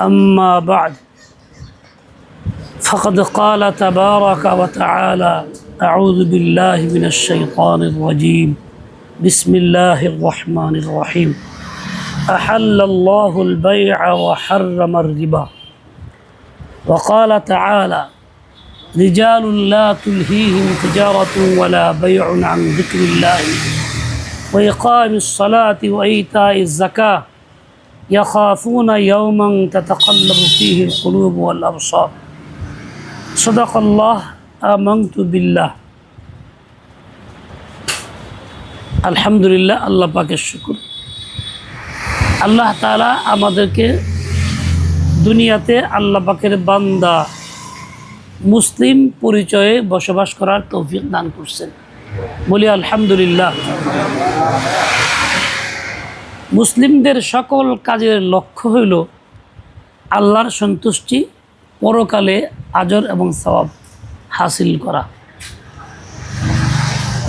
أما بعد فقد قال تبارك وتعالى أعوذ بالله من الشيطان الرجيم. بسم الله الرحمن الرحيم. أحل الله البيع وحرم الربا. وقال تعالى رجال لا تلهيهم تجارة ولا بيع عن ذكر الله. وإقام الصلاة وإيتاء الزكاة. يخافون يوما تتقلب فيه القلوب والأبصار صدق الله آمنت بالله আলহামদুলিল্লাহ আল্লাহ পাকের শুকুর আল্লাহ তালা আমাদেরকে দুনিয়াতে আল্লাহ পাকের বান্দা মুসলিম পরিচয়ে বসবাস করার তৌফিক দান করছেন বলি আলহামদুলিল্লাহ মুসলিমদের সকল কাজের লক্ষ্য হইল আল্লাহর সন্তুষ্টি, পরকালে আজর এবং সওয়াব হাসিল করা।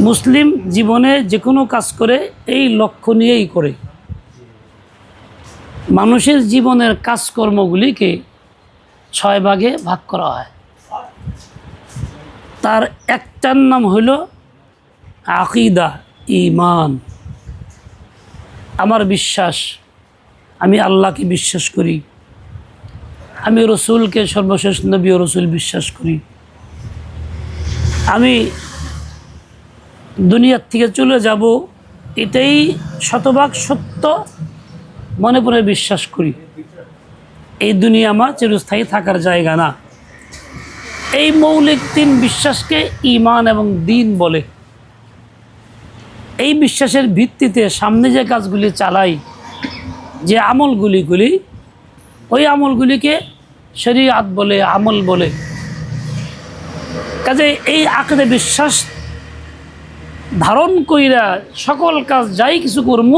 মুসলিম জীবনে যে কোনো কাজ করে এই লক্ষ্য নিয়েই করে। মানুষের জীবনের কাজকর্মগুলিকে ছয় ভাগে ভাগ করা হয়। তার একটার নাম হইল আকিদা ইমান আমার বিশ্বাস, আমি আল্লাহকে বিশ্বাস করি। আমি রসুলকে সর্বশেষ নবী রসুল বিশ্বাস করি। আমি দুনিয়ার থেকে চলে যাব, এটাই শতভাগ সত্য, মনে মনে বিশ্বাস করি। এই দুনিয়া আমার চিরস্থায়ী থাকার জায়গা না। এই মৌলিক তিন বিশ্বাসকে ইমান এবং দিন বলে। এই বিশ্বাসের ভিত্তিতে সামনে যে কাজগুলি চালাই, যে আমলগুলিগুলি ওই আমলগুলিকে শরীয়ত বলে, আমল বলে। কাজে এই আঁকড়ে বিশ্বাস ধারণ কইরা সকল কাজ যাই কিছু কর্ম,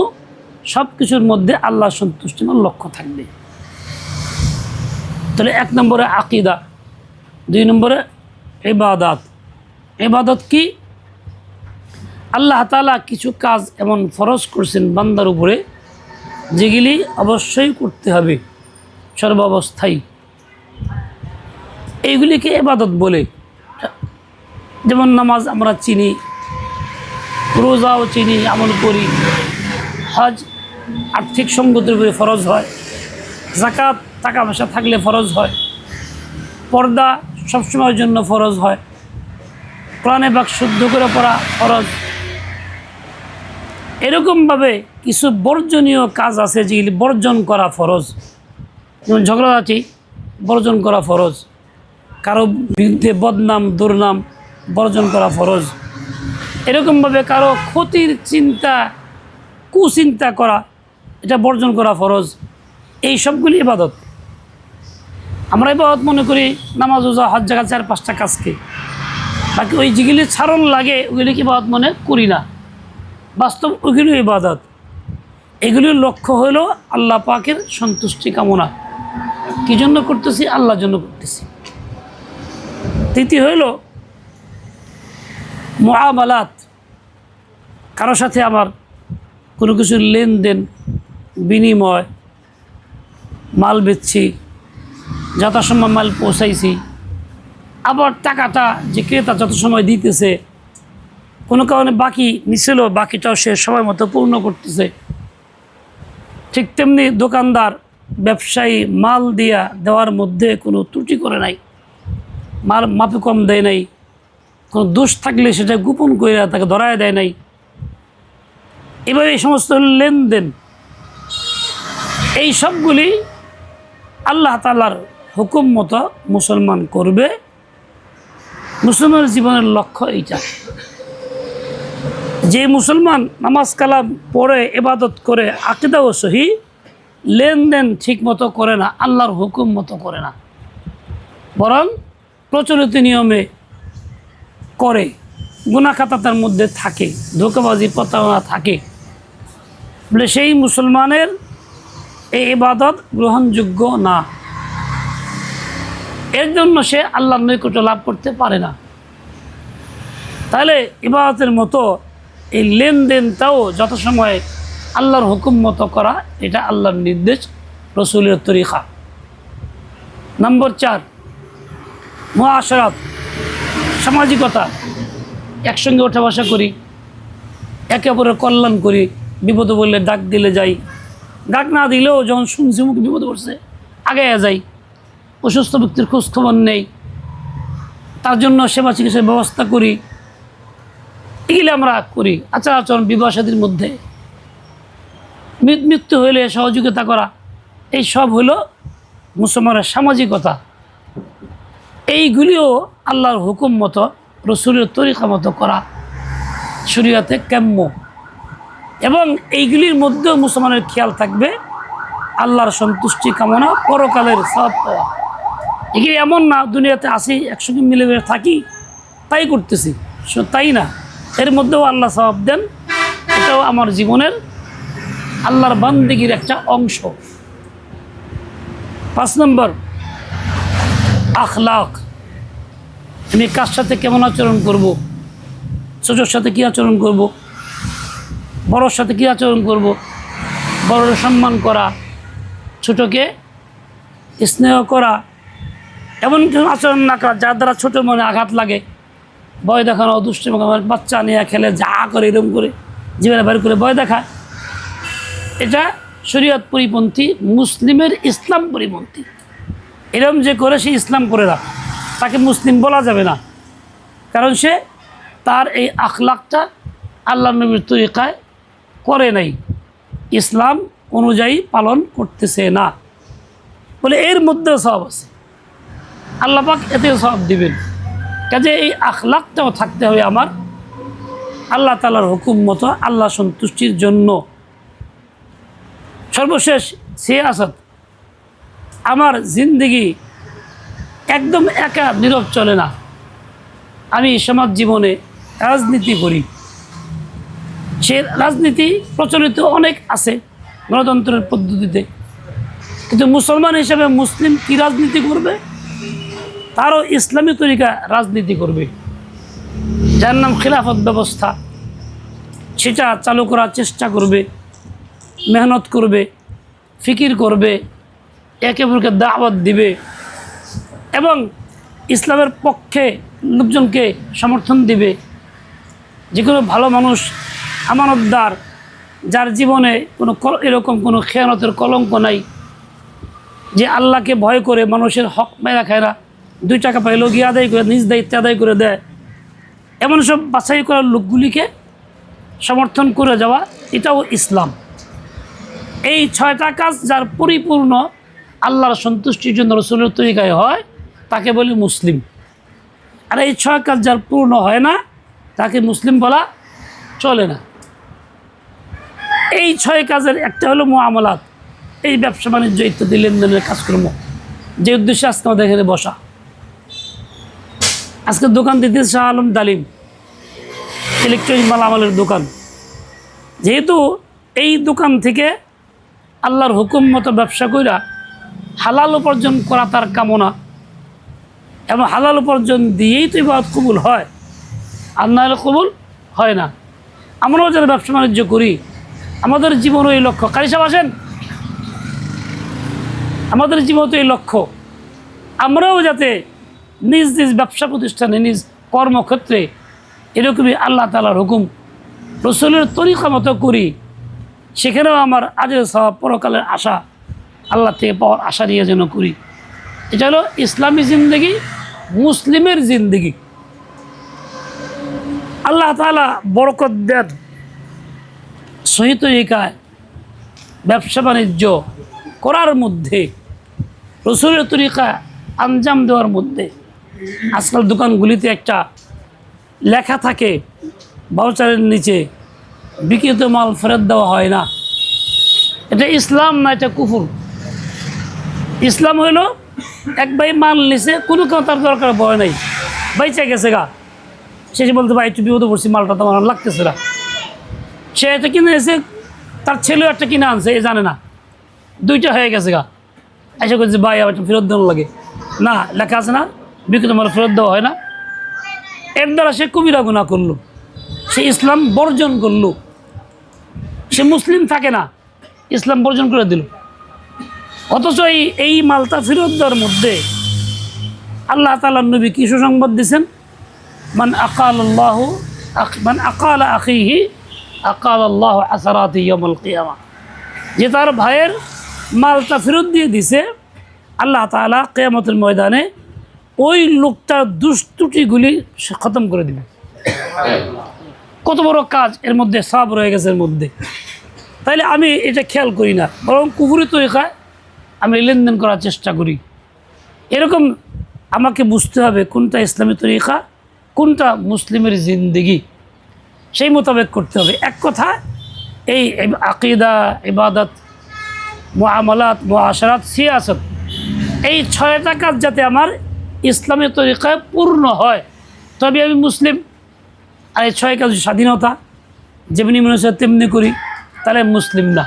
সব কিছুর মধ্যে আল্লাহ সন্তুষ্টিমান লক্ষ্য থাকবে। তাহলে এক নম্বরে আকিদা, দুই নম্বরে এবাদাত এবাদত কি? আল্লাহ তালা কিছু কাজ এমন ফরজ করছেন বান্দার উপরে, যেগুলি অবশ্যই করতে হবে সর্বাবস্থায়। এইগুলিকে এবাদত বলে। যেমন নামাজ আমরা চিনি, রোজাও চিনি, আমল করি। হজ আর্থিক সঙ্গতির উপরে ফরজ হয়। জাকাত টাকা পয়সা থাকলে ফরজ হয়। পর্দা সবসময়ের জন্য ফরজ হয়। প্রাণে বাক শুদ্ধ করে পড়া ফরজ। এরকমভাবে কিছু বর্জনীয় কাজ আছে যেগুলি বর্জন করা ফরজ। যেমন ঝগড়াঝাটি, বর্জন করা ফরজ। কারও বিরুদ্ধে বদনাম, দুর্নাম, বর্জন করা ফরজ। এরকমভাবে কারও ক্ষতির চিন্তা, কুচিন্তা করা, এটা বর্জন করা ফরজ। এই সবগুলি ইবাদত। আমরা ইবাদত মনে করি নামাজ ওজা হজ জায়গা চার, পাঁচটা কাজকে। বাকি ওই যেগুলি ছাড়ন লাগে ওইগুলি কি ইবাদত মনে করি না। বাস্তব ওইগুলি ইবাদত। এগুলির লক্ষ্য হইল আল্লাহ পাকের সন্তুষ্টি কামনা। কী জন্য করতেছি? আল্লাহর জন্য করতেছি। তৃতীয় হইল মহামালাত কারোর সাথে আমার কোনো কিছুর লেনদেন, বিনিময়, মাল বেচছি যথাসময় মাল পৌঁছাইছি, আবার টাকাটা যে ক্রেতা যত সময় দিতেছে কোনো কারণে বাকি নিছিল বাকিটাও সে সময় মতো পূর্ণ করতেছে। ঠিক তেমনি দোকানদার, ব্যবসায়ী মাল দিয়া দেওয়ার মধ্যে কোনো ত্রুটি করে নাই। মাল মাপে কম দেয় নাই। কোনো দোষ থাকলে সেটা গোপন করে তাকে ধরায় দেয় নাই। এভাবে এই সমস্ত লেনদেন, এই সবগুলি আল্লাহ তালার হুকুম মতো মুসলমান করবে। মুসলমানের জীবনের লক্ষ্য এইটা। যে মুসলমান নামাজ কালাম পড়ে এবাদত করে আকিদা ও সহি, লেনদেন ঠিক মতো করে না, আল্লাহর হুকুম মতো করে না। বরং প্রচলিত নিয়মে করে গুণাখাতা তার মধ্যে থাকে, ধোকাবাজি, প্রতারণা থাকে। বলে সেই মুসলমানের এই ইবাদত গ্রহণযোগ্য না। এর জন্য সে আল্লাহর নৈকট্য লাভ করতে পারে না। তাহলে ইবাদতের মতো এই লেনদেনটাও যত সময় আল্লাহর হুকুম মতো করা, এটা আল্লাহর নির্দেশ, রসুলের তরিকা। নম্বর চার, মহাশরাত, সামাজিকতা। একসঙ্গে ওঠা বসা করি, একে অপরের কল্যাণ করি, বিপদে বললে ডাক দিলে যাই। ডাক না দিলেও যখন শুনছি মুখ বিপদে পড়ছে, আগে যাই। অসুস্থ ব্যক্তির খোঁজ খবর নেই। তার জন্য সেবা চিকিৎসার ব্যবস্থা করি। এগুলি আমরা করি, আচার আচরণ, বিবাহ সাদীর মধ্যে। মৃত্যু হইলে সহযোগিতা করা, এই সব হলো মুসলমানের সামাজিকতা। এইগুলিও আল্লাহর হুকুম মতো, রসুলের তরিকা মতো করা শরীয়তে কাম্য এবং এইগুলির মধ্যেও মুসলমানের খেয়াল থাকবে, আল্লাহর সন্তুষ্টি কামনা, পরকালের সব পাওয়া। এগুলি এমন না, দুনিয়াতে আসি একসঙ্গে মিলে থাকি, তাই করতেছি। তাই না। এর মধ্যেও আল্লাহ সবাব দেন। এটাও আমার জীবনের আল্লাহর বান্দিগির একটা অংশ। পাঁচ নম্বর, আখলাক। আমি কার সাথে কেমন আচরণ করব? ছোটোর সাথে কী আচরণ করব? বড়োর সাথে কী আচরণ করব? বড়োর সম্মান করা, ছোটোকে স্নেহ করা, এমন কিছু আচরণ না করা যার দ্বারা ছোটো মনে আঘাত লাগে। ভয় দেখানো দুষ্ট বাচ্চা নিয়ে খেলে যা করে এরকম করে জীবনে বের করে ভয় দেখায়। এটা শরীয়ত পরিপন্থী, মুসলিমের ইসলাম পরিপন্থী। এরম যে করে সে ইসলাম করে রাখ। তাকে মুসলিম বলা যাবে না। কারণ সে তার এই আখলাখটা আল্লাহ নবীর তরিকায় করে নাই। ইসলাম অনুযায়ী পালন করতেছে না। বলে এর মধ্যে সব আছে। আল্লাপাক এতে সব দিবেন। কাজে এই আখলাকটাও থাকতে হবে আমার। আল্লাহ তালার হুকুম মতো আল্লাহ সন্তুষ্টির জন্য। সর্বশেষ সে আসাদ। আমার জিন্দগি একদম একা নীরব চলে না। আমি সমাজ জীবনে রাজনীতি করি। সে রাজনীতি প্রচলিত অনেক আছে গণতন্ত্রের পদ্ধতিতে। কিন্তু মুসলমান হিসেবে মুসলিম কি রাজনীতি করবে? তারও ইসলামী তরিকা রাজনীতি করবে। যার নাম খিলাফত ব্যবস্থা। সেটা চালু করার চেষ্টা করবে, মেহনত করবে, ফিকির করবে, একে অপরকে দাওয়াত দিবে এবং ইসলামের পক্ষে লোকজনকে সমর্থন দিবে। যে কোনো ভালো মানুষ, আমানতদার, যার জীবনে কোনো এরকম কোনো খেয়ানতের কলঙ্ক নাই, যে আল্লাহকে ভয় করে মানুষের হক মেরা খায় না দুই টাকা পাইলেও গিয়ে আদায় করে, নিজ দায়িত্বে আদায় করে দেয়। এমন সব বাছাই করার লোকগুলিকে সমর্থন করে যাওয়া, এটাও ইসলাম। এই ছয়টা কাজ যার পরিপূর্ণ আল্লাহর সন্তুষ্টির জন্য রসুলের তরিকায় হয়, তাকে বলি মুসলিম। আর এই ছয় কাজ যার পূর্ণ হয় না, তাকে মুসলিম বলা চলে না। এই ছয় কাজের একটা হলো মোয়ামলাত এই ব্যবসা বাণিজ্য ইত্যাদি লেনদেনের কাজকর্ম। যে উদ্দেশ্যে আজকে আমাদের এখানে বসা। আজকে দোকান দিতে শাহ আলম ডালিম ইলেকট্রনিক মালামালের দোকান। যেহেতু এই দোকান থেকে আল্লাহর হুকুম মতো ব্যবসা কইরা হালাল উপার্জন করা তার কামনা, এবং হালাল উপার্জন দিয়েই তো ইবাদত কবুল হয়, আর না হলে কবুল হয় না। আমরাও যারা ব্যবসা বাণিজ্য করি, আমাদের জীবনও এই লক্ষ্য। কারি সাহেব আসেন? আমাদের জীবন তো এই লক্ষ্য। আমরাও যাতে নিজ নিজ ব্যবসা প্রতিষ্ঠানে, নিজ কর্মক্ষেত্রে এরকমই আল্লাহ তালার হুকুম। রসুলের তরিকা মতো করি, সেখানেও আমার আজের সব পরকালের আশা আল্লাহ থেকে পাওয়ার আশা নিয়ে যেন করি। এটা হলো ইসলামী জিন্দগি, মুসলিমের জিন্দগি। আল্লাহ তালা বরকত দেন, সহি তরিকায় ব্যবসা বাণিজ্য করার মধ্যে, রসুলের তরিকা আঞ্জাম দেওয়ার মধ্যে। আজকাল দোকানগুলিতে একটা লেখা থাকে বাউচারের নিচে, বিক্রিত মাল ফেরত দেওয়া হয় না। এটা ইসলাম না, এটা কুফুর। ইসলাম হইল, এক ভাই মাল নিছে, কোনো কেউ তার দরকার ভয় নাই। বাইচা গেছে গা। শেষে বলতে, ভাই একটু বিপদে পড়ছি মালটা তোমার আর লাগতেছে না। সে এটা কিনে এসে তার ছেলেও একটা কিনে আনছে, এ জানে না। দুইটা হয়ে গেছে গা। এসে করছে, ভাই আবার ফেরত দেওয়া লাগে। না, লেখা আছে না? বিক্রিত মাল ফেরত দেওয়া হয় না। এর দ্বারা সে কবিরা গুণা করল, সে ইসলাম বর্জন করল। সে মুসলিম থাকে না, ইসলাম বর্জন করে দিল। অথচ এই এই মালটা ফেরত দেওয়ার মধ্যে আল্লাহ তালার নবী কি সুসংবাদ দিছেন? মান আকাল আল্লাহ মান আকাল আখিহি আকাল আল্লাহ আসারাত ইয়মল কিয়ামা। যে তার ভাইয়ের মালটা ফেরত দিয়ে দিছে, আল্লাহ তালা কেয়ামতের ময়দানে ওই লোকটার দুষ্ত্রুটিগুলি সে খতম করে দিবে। কত বড় কাজ, এর মধ্যে সব রয়ে গেছে এর মধ্যে। তাইলে আমি এটা খেয়াল করি না, বরং কুকুরি তরিকায় আমি লেনদেন করার চেষ্টা করি। এরকম আমাকে বুঝতে হবে কোনটা ইসলামী তরিকা, কোনটা মুসলিমের জিন্দগি। সেই মোতাবেক করতে হবে। এক কথা, এই আকিদা, ইবাদত মোয়ামলাত মোয়াশারাত সিয়াসত, এই ছয়টা কাজ যাতে আমার ইসলামী তরিকায় পূর্ণ হয়। তবে আমি মুসলিম। আর এই ছয় কাজ স্বাধীনতা, যেমনি মনে হচ্ছে তেমনি করি, তাহলে মুসলিম না।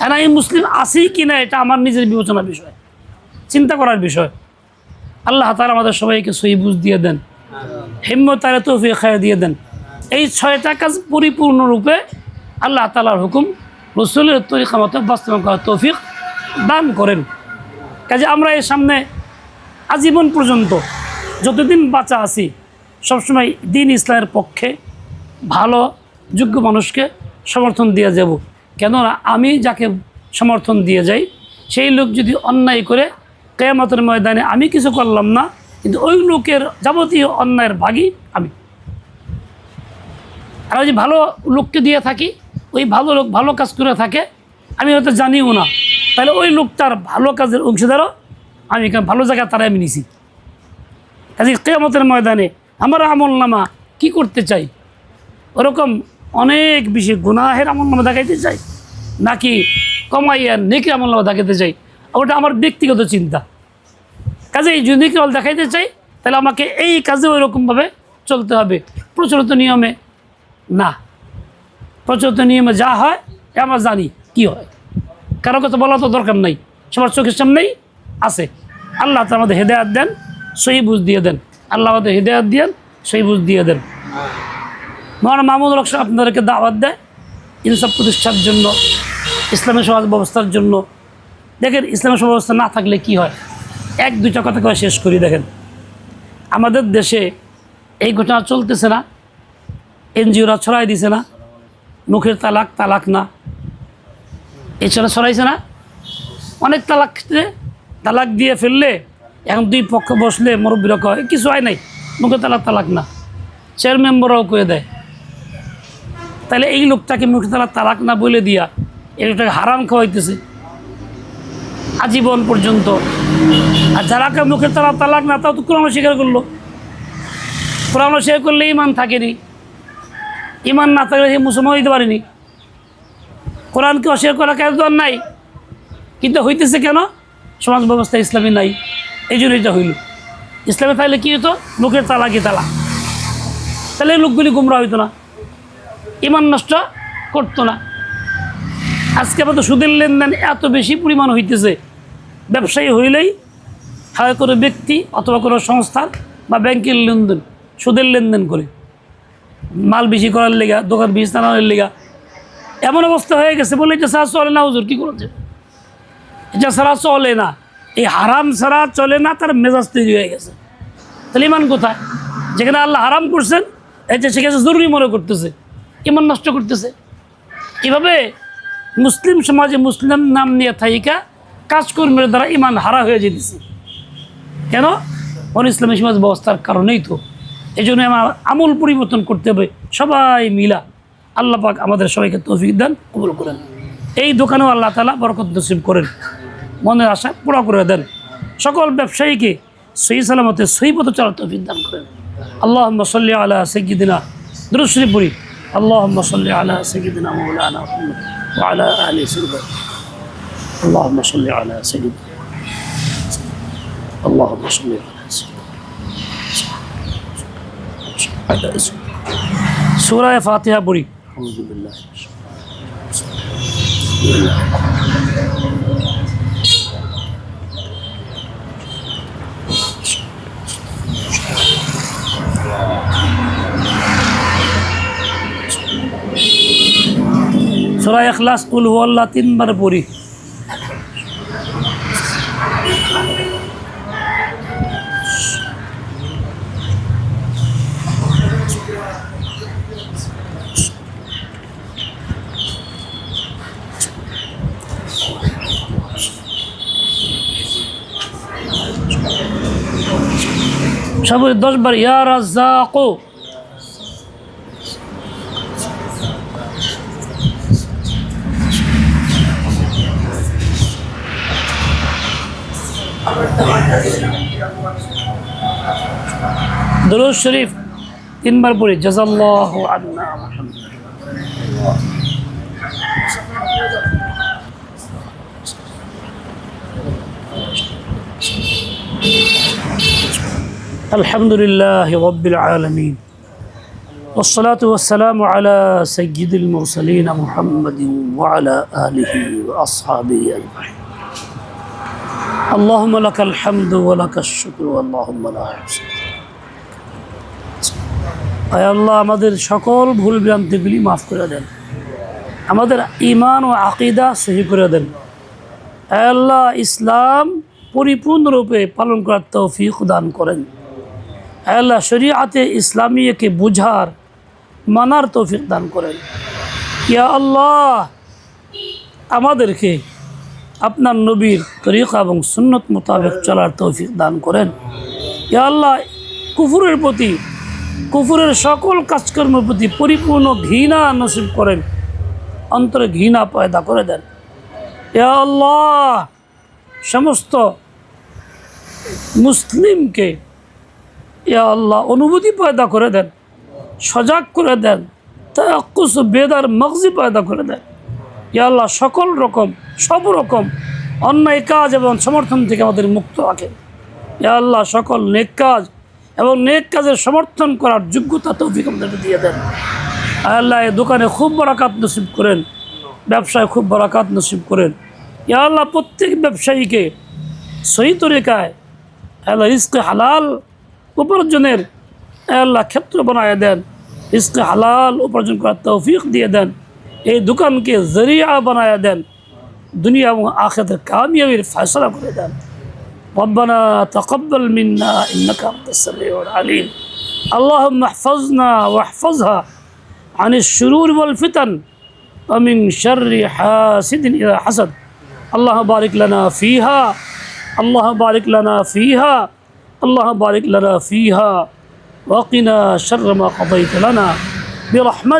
আর আমি মুসলিম আছি কি না, এটা আমার নিজের বিবেচনার বিষয়। চিন্তা করার বিষয়। আল্লাহ তালা আমাদের সবাইকে সহি বুঝ দিয়ে দেন। হিম্মত তারা তৌফিক খায় দিয়ে দেন। এই ছয়টা কাজ পরিপূর্ণরূপে আল্লাহ তালার হুকুম, রসুলের তরিকা মতো বাস্তবায়ন করার তৌফিক দান করেন। কাজে আমরা এর সামনে আজীবন পর্যন্ত যতদিন বাঁচা আছি, সবসময় দিন ইসলামের পক্ষে ভালো, যোগ্য মানুষকে সমর্থন দিয়ে যাব। কেননা আমি যাকে সমর্থন দিয়ে যাই, সেই লোক যদি অন্যায় করে, কেয়ামতের ময়দানে আমি কিছু করলাম না, কিন্তু ওই লোকের যাবতীয় অন্যায়ের ভাগই আমি। আর ওই যে ভালো লোককে দিয়ে থাকি, ওই ভালো লোক ভালো কাজ করে থাকে, আমি হয়তো জানিও না। তাহলে ওই লোকটার ভালো কাজের অংশীদারও আমি ভালো জায়গায় তারা আমি নিছি। কাজে কেয়ামতের ময়দানে আমার আমল নামা কী করতে চাই? ওরকম অনেক বেশি গুনাহের আমল নামা দেখাইতে চাই, নাকি কমাইয়া নেকির আমল নামা দেখাইতে চাই? ওটা আমার ব্যক্তিগত চিন্তা। কাজে যদি নেকির আমল দেখাইতে চাই, তাহলে আমাকে এই কাজে ওই রকমভাবে চলতে হবে। প্রচলিত নিয়মে না। প্রচলিত নিয়মে যা হয় আমরা জানি কি হয়। কারও কথা বলা তো দরকার নাই। সবার চোখের সামনেই আছে। আল্লাহ তো আমাদের হেদায়াত দেন, সহি বুঝ দিয়ে দেন। আল্লাহ আমাদের হেদায়াত দিয়েন, সহি বুঝ দিয়ে দেন। মহান মাহমুদ রকশ আপনাদেরকে দাওয়াত দেয়, ইনসাফ প্রতিষ্ঠার জন্য, ইসলামী সমাজ ব্যবস্থার জন্য। দেখেন, ইসলামী সমাজ ব্যবস্থা না থাকলে কি হয়? এক দুইটা কথা কয়ে শেষ করি, দেখেন। আমাদের দেশে এই ঘটনা চলতেছে না। এনজিওরা ছড়াই দিছে না। মুখের তালাক তালাক না। এছাড়া ছড়াইছে না। অনেক তালাক তালাক দিয়ে ফেললে এখন দুই পক্ষ বসলে মুরব্বীরা কয় কিছু হয় নাই, মুখে তালাক তালাক না। চেয়ার মেম্বাররাও করে দেয়, তাহলে এই লোকটাকে মুখে তালাক তালাক না বলে দিয়া এই লোকটাকে হারাম খাওয়াইতেছে। আজীবন পর্যন্ত। আর যারাকে মুখে তালাক তালাক না, তাও তো কোরআন স্বীকার করল। কোরআন স্বীকার করলে ইমান থাকেনি। ইমান না থাকলে সে মুসলমান হইতে পারেনি। কোরআনকে অস্বীকার করা আর নাই। কিন্তু হইতেছে কেন? সমাজ ব্যবস্থা ইসলামী নাই, এই জন্য এটা হইল। ইসলামে থাকলে কী হতো লোকের তালা কি তালা? তাহলে লোকগুলি গুমরা হইতো না। ইমান নষ্ট করতো না। আজকে আমাদের সুদের লেনদেন এত বেশি পরিমাণ হইতেছে। ব্যবসায়ী হইলেই হয় কোনো ব্যক্তি অথবা কোনো সংস্থার বা ব্যাংকের লেনদেন, সুদের লেনদেন করে। মাল বেশি করার লেগা, দোকান বিষ টানানোর লেগা। এমন অবস্থা হয়ে গেছে বলে ছাড়া চলে না হুজুর, কী করেছে এটা ছাড়া চলে না। এই হারাম ছাড়া চলে না, তার মেজাজ তৈরি হয়ে গেছে। তাহলে ইমান কোথায়? যেখানে আল্লাহ হারাম করছেন এটা সেখানে জরুরি মনে করতেছে ইমান নষ্ট করতেছে। এভাবে মুসলিম সমাজে মুসলিম নাম নিয়ে থাইকা কাজকর্মের দ্বারা ইমান হারা হয়ে যেতেছে। কেন? অন ইসলামী সমাজ ব্যবস্থার কারণেই তো। এই জন্য আমার আমূল পরিবর্তন করতে হবে, সবাই মিলা। আল্লাহ পাক আমাদের সবাইকে তৌফিক দেন, কবুল করেন। এই দোকানেও আল্লাহ তালা বরকত নসিব করেন। মনের আশা পুরা করে দেন। সকল ব্যবসায়ীকে সহি সালামতে, সহি পথে চলার তৌফিক দান করেন। আল্লাহ সাল্লি আলা সৈদিনা দুরুশ্রীপুরি আল্লাহ সাল্লি আলা সৈদিনা মৌলানা আলা আলী সুরব আল্লাহ সাল্লি আলা সৈদিন আল্লাহ সাল্লি আলা সৈদিন সুরায় ফাতিহা বুড়ি আলহামদুলিল্লাহ সোরা এখলাস উল আল্লাহ তিনবার পড়ি। সব দশবার ইয়া রাজ্জাকু। দরুদ শরীফ তিনবার পড়ি জাজাল্লাহু আন্না মুহাম্মাদ الحمد لله رب العالمين والصلاة والسلام على سيد المرسلين محمد وعلى آله وأصحابه أجمعين اللهم لك الحمد ولك الشكر اللهم لا يحصى আয় আল্লাহ আমাদের সকল ভুল ভ্রান্তিগুলি মাফ করে দেন আমাদের ইমান ও আকিদা সহি করে দেন আয় আল্লাহ ইসলাম পরিপূর্ণরূপে পালন করার তৌফিক দান করেন আয় আল্লাহ শরিয়াতে ইসলামীয়কে বুঝার মানার তৌফিক দান করেন ইয়া আল্লাহ আমাদেরকে আপনার নবীর তরিকা এবং সুন্নত মোতাবেক চলার তৌফিক দান করেন। ইয়া আল্লাহ, কুফুরের প্রতি, কুফুরের সকল কাজকর্মের প্রতি পরিপূর্ণ ঘৃণা নসিব করেন। অন্তরে ঘৃণা পয়দা করে দেন। ইয়া আল্লাহ, সমস্ত মুসলিমকে ইয়া আল্লাহ অনুভূতি পয়দা করে দেন, সজাগ করে দেন তাকুস বেদার মগজি পয়দা করে দেন। আল্লাহ, সকল রকম, সব রকম অন্যায় কাজ এবং সমর্থন থেকে আমাদের মুক্ত ইয়া আল্লাহ, সকল নেক কাজ এবং নেক কাজের সমর্থন করার যোগ্যতা তৌফিক আমাদেরকে দিয়ে দেন। আল্লাহ দোকানে খুব বরাকাত নসিব করেন, ব্যবসায় খুব বরাকাত নসিব করেন। আল্লাহ, প্রত্যেক ব্যবসায়ীকে সহি তরিকায় আল্লাহ রিস্কে হালাল উপার্জনের আল্লাহ, ক্ষেত্র বানায় দেন। রিস্কে হালাল উপার্জন করার তৌফিক দিয়ে দেন। এই দোকানকে জরিয়া বানায় দেন দুনিয়া এবং আখেতের কামিয়াবির ফয়সলা করে দেন ربنا تقبل منا إنك أنت السميع العليم اللهم احفظنا واحفظها عن الشرور والفتن ومن شر حاسد إذا حسد الله بارك لنا فيها الله بارك لنا فيها الله بارك لنا فيها وقنا شر ما قضيت لنا برحمتك